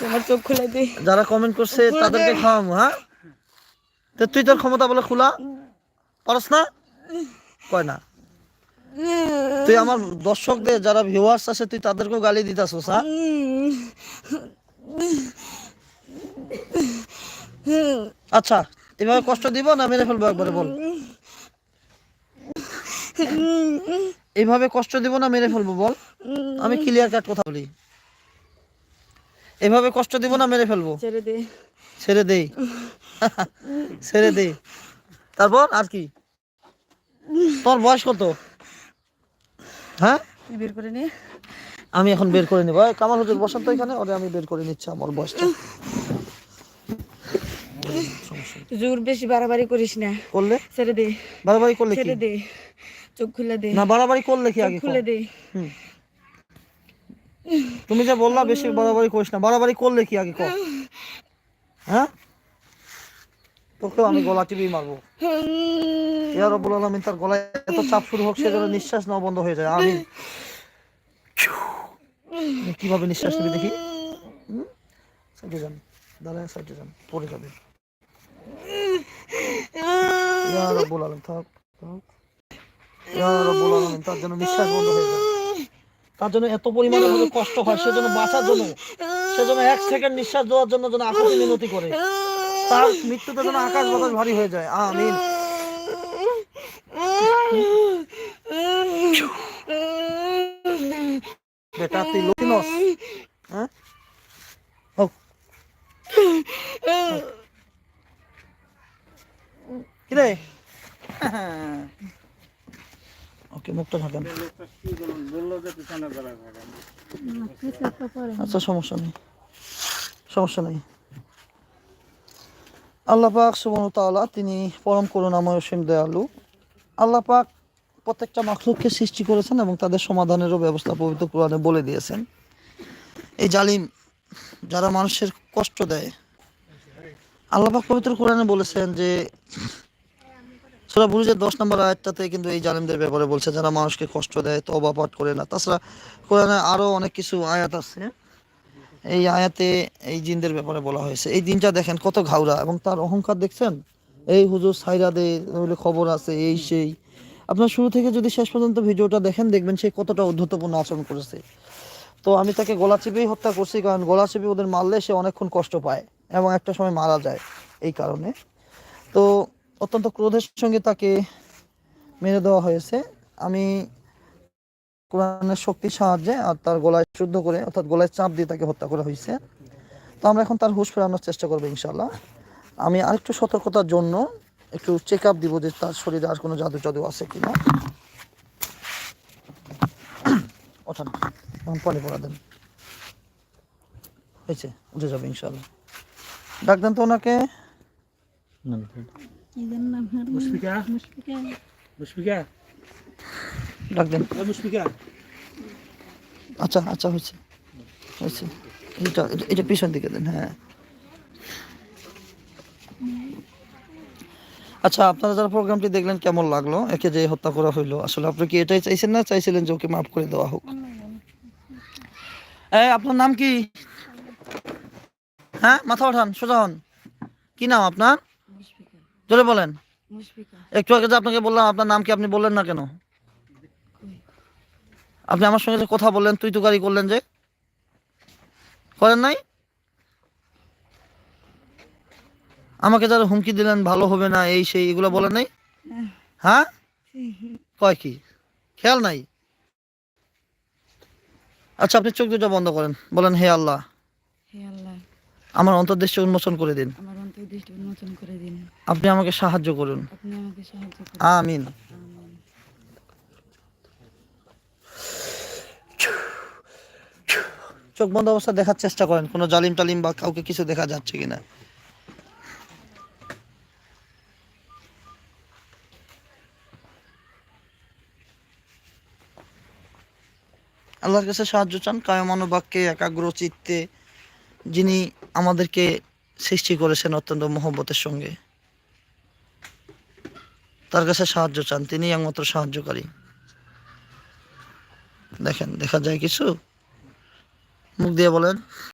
তোমার চোখ খুলে দে। যারা কমেন্ট করছে তাদেরকে খাওয়াবো হ্যাঁ? তো তুই তোর ক্ষমতা বলে খোলা। পারস না? কয় না? তুই আমার দর্শকদের যারা ভিউয়ার্স আছে তুই তাদেরকেও গালি দিতাছস হ্যাঁ? আচ্ছা এভাবে কষ্ট দিব না মেরে ফেলব একবারে বল? এইভাবে কষ্ট দিব না মেরে ফেলব বল? আমি ক্লিয়ার কাট কথা বলি। এভাবে কষ্ট দিব না মেরে ফেলব। ছেড়ে দে। ছেড়ে দেই। ছেড়ে দেই। তারপর আর কি? তোর বয়স কত? হ্যাঁ? বের করে নে। আমি এখন বের করে নিব। কামাল হুজুর বসন্ত এখানে। ওরে আমি বের করে নিচ্ছি আমার বয়সটা। জোর বেশি বাড়াবাড়ি করিস না। করলে? ছেড়ে দে। বাড়াবাড়ি করলে ছেড়ে দে। চোখ খুলে দে। না বাড়াবাড়ি করলে কি আগে খুলে? দে। হুম। তুমি যে বললা বেশি বাড়াবাড়ি করিস না। বাড়াবাড়ি করলে কি আগে কর হ্যাঁ? তোকেও আমি গলা টিপেই মারবো। ইয়া রব্বুল আলামিন তার গলায় এত চাপ শুরু হোক সেজন্য নিঃশ্বাস নেওয়া বন্ধ হয়ে যায়। আমি কীভাবে নিঃশ্বাস নেবে দেখি? সাইডে যান। দাঁড়ায়, সাইডে যান। পড়ে যাবে। ইয়া রব্বুল আলামিন থাক থাক। ইয়া রব্বুল আলামিন তার জন্য নিঃশ্বাস বন্ধ হয়ে যায়। তার জন্য এত পরিমাণে কষ্ট হয়, সেজন্য বাঁচার জন্য, সেজন্য এক সেকেন্ড নিঃশ্বাস দেওয়ার জন্য যেন আকাশে মিনতি করে। তার মৃত্যুতে যেন আকাশ বাতাস ভারী হয়ে যায়। আমিন। বেটা, তুই হ্যাঁ? কিরে? ওকে মুখটা ঢাকেন আচ্ছা সমস্যা নেই। সমস্যা নেই। আল্লাহ পাক সুবহান তিনি পরম করুণাময় অসীম দয়ালু। আল্লাহ পাক প্রত্যেকটা মাখলুককে সৃষ্টি করেছেন এবং তাদের সমাধানেরও ব্যবস্থা পবিত্র কোরআনে বলে দিয়েছেন। এই জালিম যারা মানুষের কষ্ট দেয়, আল্লাহ পবিত্র কোরআনে বলেছেন যে সুরা বুরুজের দশ নম্বর আয়াতটাতে কিন্তু এই জালিমদের ব্যাপারে বলছে, যারা মানুষকে কষ্ট দেয় তবা পাঠ করে না। তাছাড়া কোরআনে আরও অনেক কিছু আয়াত আছে। এই আয়াতে এই জিনদের ব্যাপারে বলা হয়েছে। এই দিনটা দেখেন কত ঘাউরা, এবং তার অহংকার দেখছেন? এই হুজুর সাইরা দে খবর আছে, এই সেই। আপনার শুরু থেকে যদি শেষ পর্যন্ত ভিডিওটা দেখেন, দেখবেন সে কতটা উদ্ধতপূর্ণ আচরণ করেছে। তো আমি তাকে গলা চেপেই হত্যা করছি, কারণ গলা চেপে ওদের মারলে সে অনেকক্ষণ কষ্ট পায় এবং একটা সময় মারা যায় এই কারণে। তো অত্যন্ত ক্রোধের সঙ্গে তাকে মেরে দেওয়া হয়েছে। আমি কোরআনের শক্তির সাহায্যে আর তার গলায় শুদ্ধ করে, অর্থাৎ গলায় চাপ দিয়ে তাকে হত্যা করা হয়েছে। তো আমরা এখন তার হুশ ফেরানোর চেষ্টা করব ইনশাল্লাহ আমি আরেকটু সতর্কতার জন্য একটু চেক আপ দিব যে তার শরীরে আর কোনো জাদু জাদু আছে ওঠান, এখন পানি পড়া দেন। হয়েছে উঠে যাবে ইনশাল্লাহ ডাক দেন তো ওনাকে। মুশফিকা? মুশফিকা? ডাক দেন। মুশফিকা। আচ্ছা আচ্ছা হয়েছে। হয়েছে। এটা পিছন দিকে দেন হ্যাঁ। আচ্ছা আপনারা যারা প্রোগ্রামটি দেখলেন কেমন লাগল? একে যে হত্যা করা হইল আসলে আপনি কি এটাই চাইছেন না চাইছিলেন যে ওকে মাফ করে দেওয়া হোক? আপনার নাম কি? হ্যাঁ মাথা ওঠান সোজা হন। কি নাম আপনার? জোরে বলেন। একটু আগে যে আপনাকে বললাম আপনার নাম কি আপনি বললেন না কেন? আপনি আমার সঙ্গে যে কথা বললেন তুই তুকারি করলেন যে। করেন নাই? আমাকে যারা হুমকি দিলেন ভালো হবে না এই সেই এগুলো বলেন নাই? হ্যাঁ? কয় কি? খেয়াল নাই? আচ্ছা আপনি চোখ দুটো বন্ধ করেন। বলেন হে আল্লাহ। আমার অন্তর্দৃষ্টি উন্মোচন করে দিন। আপনি আমাকে সাহায্য করুন। আমিন। চোখ বন্ধ অবস্থা দেখার চেষ্টা করেন। কোনো জালিম টালিম বা কাউকে কিছু দেখা যাচ্ছে কিনা। আল্লাহর কাছে সাহায্য চান। কায়মানো বাক্যে একাগ্র চিত্তে যিনি আমাদেরকে সৃষ্টি করেছেন অত্যন্ত মহব্বতের সঙ্গে। তার কাছে সাহায্য চান, তিনি একমাত্র সাহায্যকারী। দেখেন, দেখা যায় কিছু? মুখ দিয়ে বলেন।